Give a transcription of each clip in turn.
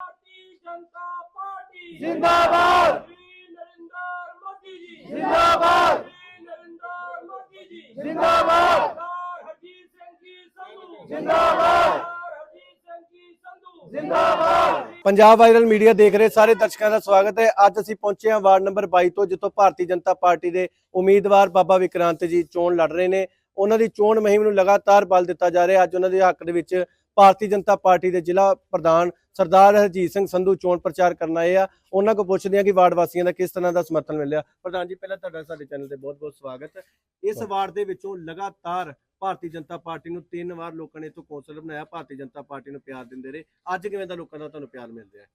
Bharatiya Janata party. ਜ਼ਿੰਦਾਬਾਦ। ਸ਼੍ਰੀ ਨਰਿੰਦਰ ਮੋਦੀ ਜੀ। ਜ਼ਿੰਦਾਬਾਦ। ਸ਼੍ਰੀ ਨਰਿੰਦਰ ਮੋਦੀ ਜੀ। ਜ਼ਿੰਦਾਬਾਦ। ਸਰਦਾਰ ਹਰਜੀਤ ਸਿੰਘ ਜੀ ਸੰਧੂ। ਜ਼ਿੰਦਾਬਾਦ। ਸਰਦਾਰ ਹਰਜੀਤ ਸਿੰਘ ਜੀ ਸੰਧੂ। ਜ਼ਿੰਦਾਬਾਦ। ਪੰਜਾਬ ਵਾਇਰਲ ਮੀਡੀਆ ਦੇਖ ਰਹੇ ਸਾਰੇ ਦਰਸ਼ਕਾਂ ਦਾ ਸਵਾਗਤ ਹੈ। ਅੱਜ ਅਸੀਂ ਪਹੁੰਚੇ ਹਾਂ ਵਾਰਡ ਨੰਬਰ 22 ਤੋਂ ਜਿੱਥੋਂ ਭਾਰਤੀ ਜਨਤਾ ਪਾਰਟੀ ਦੇ ਉਮੀਦਵਾਰ ਬਾਬਾ ਵਿਕਰਾਂਤ ਜੀ ਚੋਣ ਲੜ ਰਹੇ ਨੇ। ਉਹਨਾਂ ਦੀ ਚੋਣ ਮੁਹਿੰਮ ਨੂੰ ਲਗਾਤਾਰ ਬਲ ਦਿੱਤਾ ਜਾ ਰਿਹਾ। ਅੱਜ ਉਹਨਾਂ ਦੇ ਹੱਕ ਦੇ ਵਿੱਚ ਭਾਰਤੀ ਜਨਤਾ ਪਾਰਟੀ ਦੇ ਜ਼ਿਲ੍ਹਾ ਪ੍ਰਧਾਨ ਸਰਦਾਰ ਹਰਜੀਤ ਸਿੰਘ ਸੰਧੂ ਚੋਣ ਪ੍ਰਚਾਰ ਕਰਨ ਆਏ ਆ। ਉਹਨਾਂ ਕੋਲ ਪੁੱਛਦੇ ਹਾਂ ਕਿ ਵਾਰਡ ਵਾਸੀਆਂ ਦਾ ਕਿਸ ਤਰ੍ਹਾਂ ਦਾ ਸਮਰਥਨ ਮਿਲਿਆ। ਪ੍ਰਧਾਨ ਜੀ ਪਹਿਲਾਂ ਤੁਹਾਡਾ ਸਾਡੇ ਚੈਨਲ ਤੇ ਬਹੁਤ-ਬਹੁਤ ਸਵਾਗਤ। ਇਸ ਵਾਰਡ ਦੇ ਵਿੱਚੋਂ ਲਗਾਤਾਰ ਭਾਰਤੀ ਜਨਤਾ ਪਾਰਟੀ ਨੂੰ ਤਿੰਨ ਵਾਰ ਲੋਕਾਂ ਨੇ ਇਥੋਂ ਕੌਂਸਲਰ ਬਣਾਇਆ। ਭਾਰਤੀ ਜਨਤਾ ਪਾਰਟੀ ਨੂੰ ਪਿਆਰ ਦਿੰਦੇ ਰਹੇ। ਅੱਜ ਕਿਵੇਂ ਦਾ ਲੋਕਾਂ ਦਾ ਤੁਹਾਨੂੰ ਪਿਆਰ ਮਿਲ ਰਿਹਾ?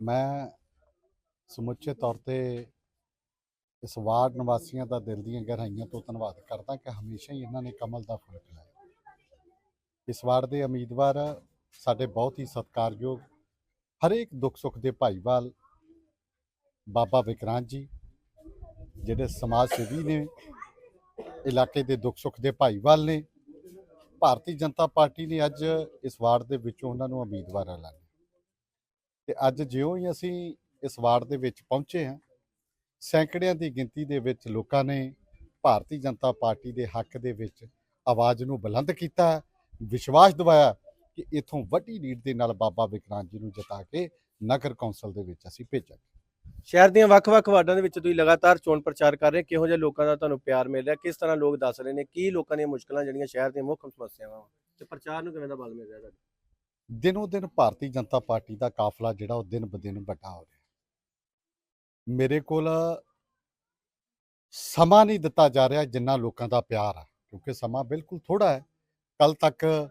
ਮੈਂ ਸਮੁੱਚੇ ਤੌਰ ਤੇ ਇਸ ਵਾਰਡ ਨਿਵਾਸੀਆਂ ਦਾ ਦਿਲ ਦੀਆਂ ਗਹਿਰਾਈਆਂ ਤੋਂ ਧੰਨਵਾਦ ਕਰਦਾ ਕਿ ਹਮੇਸ਼ਾ ਹੀ ਇਹਨਾਂ ਨੇ ਕਮਲ ਦਾ ਫੁੱਲ ਖਿਲਾਇਆ ਇਸ ਵਾਰਡ ਦੇ ਉਮੀਦਵਾਰ ਸਾਡੇ ਬਹੁਤ ਹੀ ਸਤਿਕਾਰਯੋਗ ਹਰੇਕ ਦੁੱਖ ਸੁੱਖ ਦੇ ਭਾਈਵਾਲ ਬਾਬਾ ਵਿਕਰਾਂਤ ਜੀ, ਜਿਹੜੇ ਸਮਾਜ ਸੇਵੀ ਨੇ, ਇਲਾਕੇ ਦੇ ਦੁੱਖ ਸੁੱਖ ਦੇ ਭਾਈਵਾਲ ਨੇ, ਭਾਰਤੀ ਜਨਤਾ ਪਾਰਟੀ ਨੇ ਅੱਜ ਇਸ ਵਾਰਡ ਦੇ ਵਿੱਚੋਂ ਉਹਨਾਂ ਨੂੰ ਉਮੀਦਵਾਰ ਐਲਾਨਿਆ। ਤੇ ਅੱਜ ਜਿਉਂ ਹੀ ਅਸੀਂ ਇਸ ਵਾਰਡ ਦੇ ਵਿੱਚ ਪਹੁੰਚੇ ਹਾਂ, ਸੈਂਕੜਿਆਂ ਦੀ ਗਿਣਤੀ ਦੇ ਵਿੱਚ ਲੋਕਾਂ ਨੇ ਭਾਰਤੀ ਜਨਤਾ ਪਾਰਟੀ ਦੇ ਹੱਕ ਦੇ ਵਿੱਚ ਆਵਾਜ਼ ਨੂੰ ਬੁਲੰਦ ਕੀਤਾ ਵਿਸ਼ਵਾਸ ਦਿਵਾਇਆ ਕਿ ਇਥੋਂ ਵੱਡੀ ਲੀਡ ਦੇ ਨਾਲ ਬਾਬਾ ਵਿਕਰਾਂਤ ਜੀ ਨੂੰ ਜਿਤਾ ਕੇ ਨਗਰ ਕੌਂਸਲ ਦੇ ਵਿੱਚ ਅਸੀਂ ਭੇਜਾਂਗੇ। ਸ਼ਹਿਰ ਦੀਆਂ ਵੱਖ-ਵੱਖ ਵਾਰਡਾਂ ਦੇ ਵਿੱਚ ਤੁਸੀਂ ਲਗਾਤਾਰ ਚੋਣ ਪ੍ਰਚਾਰ ਕਰ ਰਹੇ। ਕਿਹੋ ਜਿਹੇ ਲੋਕਾਂ ਦਾ ਤੁਹਾਨੂੰ ਪਿਆਰ ਮਿਲ ਰਿਹਾ? ਕਿਸ ਤਰ੍ਹਾਂ ਲੋਕ ਦੱਸ ਰਹੇ ਨੇ? ਕੀ ਲੋਕਾਂ ਦੀਆਂ ਮੁਸ਼ਕਲਾਂ ਜਿਹੜੀਆਂ ਸ਼ਹਿਰ ਦੀਆਂ ਮੁੱਖ ਸਮੱਸਿਆਵਾਂ? ਤੇ ਪ੍ਰਚਾਰ ਨੂੰ ਕਿਵੇਂ ਦਾ ਬਲ ਮਿਲ ਰਿਹਾ ਤੁਹਾਡਾ? ਦਿਨੋਂ ਦਿਨ ਭਾਰਤੀ ਜਨਤਾ ਪਾਰਟੀ ਦਾ ਕਾਫਲਾ ਜਿਹੜਾ ਉਹ ਦਿਨ ਬ ਦਿਨ ਵੱਡਾ ਹੋ ਰਿਹਾ। ਮੇਰੇ ਕੋਲ ਸਮਾਂ ਨਹੀਂ ਦਿੱਤਾ ਜਾ ਰਿਹਾ ਜਿੰਨਾ ਲੋਕਾਂ ਦਾ ਪਿਆਰ ਆ ਕਿਉਂਕਿ ਸਮਾਂ ਬਿਲਕੁਲ ਥੋੜਾ ਹੈ। ਕੱਲ ਤੱਕ,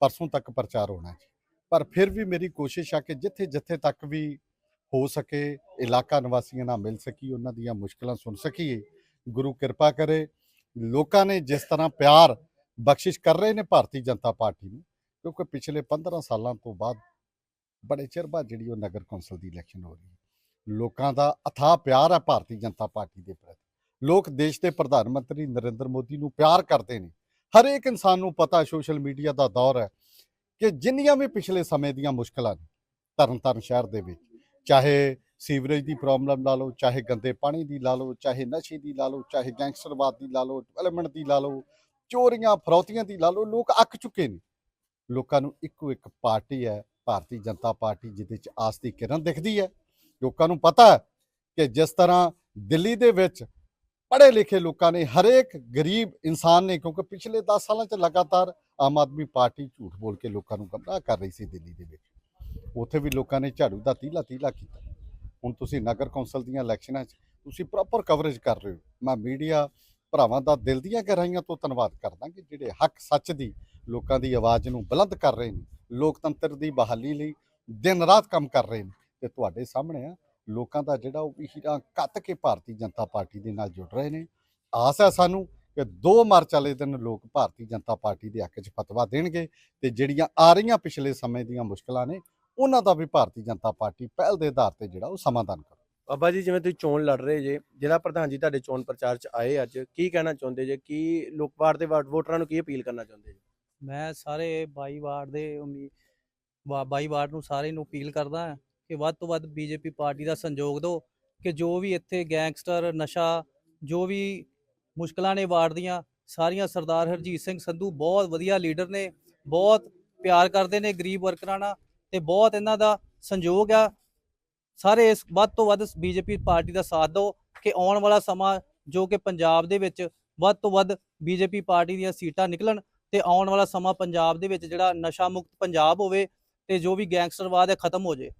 ਪਰਸੋਂ ਤੱਕ ਪ੍ਰਚਾਰ ਹੋਣਾ ਜੀ। ਪਰ ਫਿਰ ਵੀ ਮੇਰੀ ਕੋਸ਼ਿਸ਼ ਆ ਕਿ ਜਿੱਥੇ ਜਿੱਥੇ ਤੱਕ ਵੀ ਹੋ ਸਕੇ, ਇਲਾਕਾ ਨਿਵਾਸੀਆਂ ਨਾਲ ਮਿਲ ਸਕੀ ਉਹਨਾਂ ਦੀਆਂ ਮੁਸ਼ਕਲਾਂ ਸੁਣ ਸਕੀਏ, ਗੁਰੂ ਕਿਰਪਾ ਕਰੇ। ਲੋਕਾਂ ਨੇ ਜਿਸ ਤਰ੍ਹਾਂ ਪਿਆਰ, ਬਖਸ਼ਿਸ਼ ਕਰ ਰਹੇ ਨੇ ਭਾਰਤੀ ਜਨਤਾ ਪਾਰਟੀ ਨੂੰ, ਕਿਉਂਕਿ ਪਿਛਲੇ 15 ਸਾਲਾਂ ਤੋਂ ਬਾਅਦ ਬੜੇ ਚਿਰ ਬਾਅਦ ਜਿਹੜੀ ਉਹ ਨਗਰ ਕੌਂਸਲ ਦੀ ਇਲੈਕਸ਼ਨ ਹੋ ਰਹੀ ਹੈ। ਲੋਕਾਂ ਦਾ ਅਥਾਹ ਪਿਆਰ ਹੈ ਭਾਰਤੀ ਜਨਤਾ ਪਾਰਟੀ ਦੇ ਪ੍ਰਤੀ। ਲੋਕ ਦੇਸ਼ ਦੇ ਪ੍ਰਧਾਨ ਮੰਤਰੀ ਨਰਿੰਦਰ ਮੋਦੀ ਨੂੰ ਪਿਆਰ ਕਰਦੇ ਨੇ। ਹਰੇਕ ਇਨਸਾਨ ਨੂੰ ਪਤਾ ਸੋਸ਼ਲ ਮੀਡੀਆ ਦਾ ਦੌਰ ਹੈ ਕਿ ਜਿੰਨੀਆਂ ਵੀ ਪਿਛਲੇ ਸਮੇਂ ਦੀਆਂ ਮੁਸ਼ਕਲਾਂ ਨੇ ਤਰਨਤਾਰਨ ਸ਼ਹਿਰ ਦੇ ਵਿੱਚ, ਚਾਹੇ ਸੀਵਰੇਜ ਦੀ ਪ੍ਰੋਬਲਮ ਲਾ ਲਓ, ਚਾਹੇ ਗੰਦੇ ਪਾਣੀ ਦੀ ਲਾ ਲਓ, ਚਾਹੇ ਨਸ਼ੇ ਦੀ ਲਾ ਲਓ, ਚਾਹੇ ਗੈਂਗਸਟਰਵਾਦ ਦੀ ਲਾ ਲਓ ਡਿਵੈਲਪਮੈਂਟ ਦੀ ਲਾ ਲਓ, ਚੋਰੀਆਂ, ਫਰੌਤੀਆਂ ਦੀ ਲਾ ਲਓ, ਲੋਕ ਅੱਕ ਚੁੱਕੇ ਨੇ। ਲੋਕਾਂ ਨੂੰ ਇੱਕੋ ਇੱਕ ਪਾਰਟੀ ਹੈ, ਭਾਰਤੀ ਜਨਤਾ ਪਾਰਟੀ, ਜਿਹਦੇ ਚ ਆਸ ਦੀ ਕਿਰਨ ਦਿਖਦੀ ਹੈ। ਲੋਕਾਂ ਨੂੰ ਪਤਾ ਹੈ ਕਿ ਜਿਸ ਤਰ੍ਹਾਂ ਦਿੱਲੀ ਦੇ ਵਿੱਚ ਪੜ੍ਹੇ ਲਿਖੇ ਲੋਕਾਂ ਨੇ ਹਰੇਕ ਗਰੀਬ ਇਨਸਾਨ ਨੇ, ਕਿਉਂਕਿ ਪਿਛਲੇ 10 ਸਾਲਾਂ ਚ ਲਗਾਤਾਰ ਆਮ ਆਦਮੀ ਪਾਰਟੀ ਝੂਠ ਬੋਲ ਕੇ ਲੋਕਾਂ ਨੂੰ ਗਮਰਾਹ ਕਰ ਰਹੀ ਸੀ ਦਿੱਲੀ ਦੇ ਵਿੱਚ। ਉੱਥੇ ਵੀ ਲੋਕਾਂ ਨੇ ਝਾੜੂ ਦਾ ਤੀਲਾ ਤੀਲਾ ਕੀਤਾ। ਹੁਣ ਤੁਸੀਂ ਨਗਰ ਕੌਂਸਲ ਦੀਆਂ ਇਲੈਕਸ਼ਨਾਂ 'ਚ ਤੁਸੀਂ ਪ੍ਰੋਪਰ ਕਵਰੇਜ ਕਰ ਰਹੇ ਹੋ। ਮੈਂ ਮੀਡੀਆ ਭਰਾਵਾਂ ਦਾ ਦਿਲ ਦੀਆਂ ਗਹਿਰਾਈਆਂ ਤੋਂ ਧੰਨਵਾਦ ਕਰਦਾ ਕਿ ਜਿਹੜੇ ਹੱਕ ਸੱਚ ਦੀ ਲੋਕਾਂ ਦੀ ਆਵਾਜ਼ ਨੂੰ ਬੁਲੰਦ ਕਰ ਰਹੇ ਨੇ, ਲੋਕਤੰਤਰ ਦੀ ਬਹਾਲੀ ਲਈ ਦਿਨ ਰਾਤ ਕੰਮ ਕਰ ਰਹੇ ਨੇ। ਤੇ ਤੁਹਾਡੇ ਸਾਹਮਣੇ ਆ ਲੋਕਾਂ ਦਾ ਜਿਹੜਾ ਉਹ ਵੀ ਹੀਰਾ ਕੱਤ ਕੇ ਭਾਰਤੀ ਜਨਤਾ ਪਾਰਟੀ ਦੇ ਨਾਲ ਜੁੜ ਰਹੇ ਨੇ। ਆਸ ਹੈ ਸਾਨੂੰ ਕਿ 2 ਮਾਰਚ ਵਾਲੇ ਦਿਨ ਲੋਕ ਭਾਰਤੀ ਜਨਤਾ ਪਾਰਟੀ ਦੇ ਹੱਕ 'ਚ ਫਤਵਾ ਦੇਣਗੇ ਤੇ ਜਿਹੜੀਆਂ ਆ ਰਹੀਆਂ ਪਿਛਲੇ ਸਮੇਂ ਦੀਆਂ ਮੁਸ਼ਕਲਾਂ ਨੇ ਉਹਨਾਂ ਦਾ ਵੀ ਭਾਰਤੀ ਜਨਤਾ ਪਾਰਟੀ ਪਹਿਲ ਦੇ ਆਧਾਰ ਤੇ ਜਿਹੜਾ ਉਹ ਸਮਾਧਾਨ ਕਰੂ। ਬਾਬਾ ਜੀ ਜਿਵੇਂ ਤੁਸੀਂ ਚੋਣ ਲੜ ਰਹੇ ਜੇ ਜ਼ਿਲ੍ਹਾ ਪ੍ਰਧਾਨ ਜੀ ਤੁਹਾਡੇ ਚੋਣ ਪ੍ਰਚਾਰ 'ਚ ਆਏ ਅੱਜ ਕੀ ਕਹਿਣਾ ਚਾਹੁੰਦੇ ਜੇ? ਕੀ ਲੋਕ ਵਾਰਡ ਦੇ ਵਾਰਡ ਵੋਟਰਾਂ ਨੂੰ ਕੀ ਅਪੀਲ ਕਰਨਾ ਚਾਹੁੰਦੇ ਜੀ? ਮੈਂ ਸਾਰੇ 22 ਵਾਰਡ ਦੇ ਉਮੀ- ਵਾ- 22 ਵਾਰਡ ਨੂੰ ਸਾਰੇ ਨੂੰ ਅਪੀਲ ਕਰਦਾ ਹਾਂ ਕਿ ਵੱਧ ਤੋਂ ਵੱਧ ਬੀਜੇਪੀ ਪਾਰਟੀ ਦਾ ਸੰਯੋਗ ਦਿਓ ਕਿ ਜੋ ਵੀ ਇੱਥੇ ਗੈਂਗਸਟਰ, ਨਸ਼ਾ, ਜੋ ਵੀ ਮੁਸ਼ਕਲਾਂ ਨੇ ਵਾਰਡ ਸਾਰੀਆਂ ਸਰਦਾਰ ਹਰਜੀਤ ਸਿੰਘ ਸੰਧੂ ਬਹੁਤ ਵਧੀਆ ਲੀਡਰ ਨੇ, ਬਹੁਤ ਪਿਆਰ ਕਰਦੇ ਨੇ ਗਰੀਬ ਵਰਕਰਾਂ ਨਾਲ ਤੇ ਬਹੁਤ ਇਹਨਾਂ ਦਾ ਸੰਯੋਗ ਆ। ਸਾਰੇ ਇਸ ਵੱਧ ਤੋਂ ਵੱਧ ਬੀਜੇਪੀ ਪਾਰਟੀ ਦਾ ਸਾਥ ਦਿਓ ਕਿ ਆਉਣ ਵਾਲਾ ਸਮਾਂ ਜੋ ਕਿ ਪੰਜਾਬ ਦੇ ਵਿੱਚ ਵੱਧ ਤੋਂ ਵੱਧ ਬੀਜੇਪੀ ਪਾਰਟੀ ਦੀਆਂ ਸੀਟਾਂ ਨਿਕਲਣ ਤੇ ਆਉਣ ਵਾਲਾ ਸਮਾਂ ਪੰਜਾਬ ਦੇ ਵਿੱਚ ਜਿਹੜਾ ਨਸ਼ਾ ਮੁਕਤ ਪੰਜਾਬ ਹੋਵੇ ਤੇ ਜੋ ਵੀ ਗੈਂਗਸਟਰਵਾਦ ਹੈ ਖਤਮ ਹੋ ਜੇ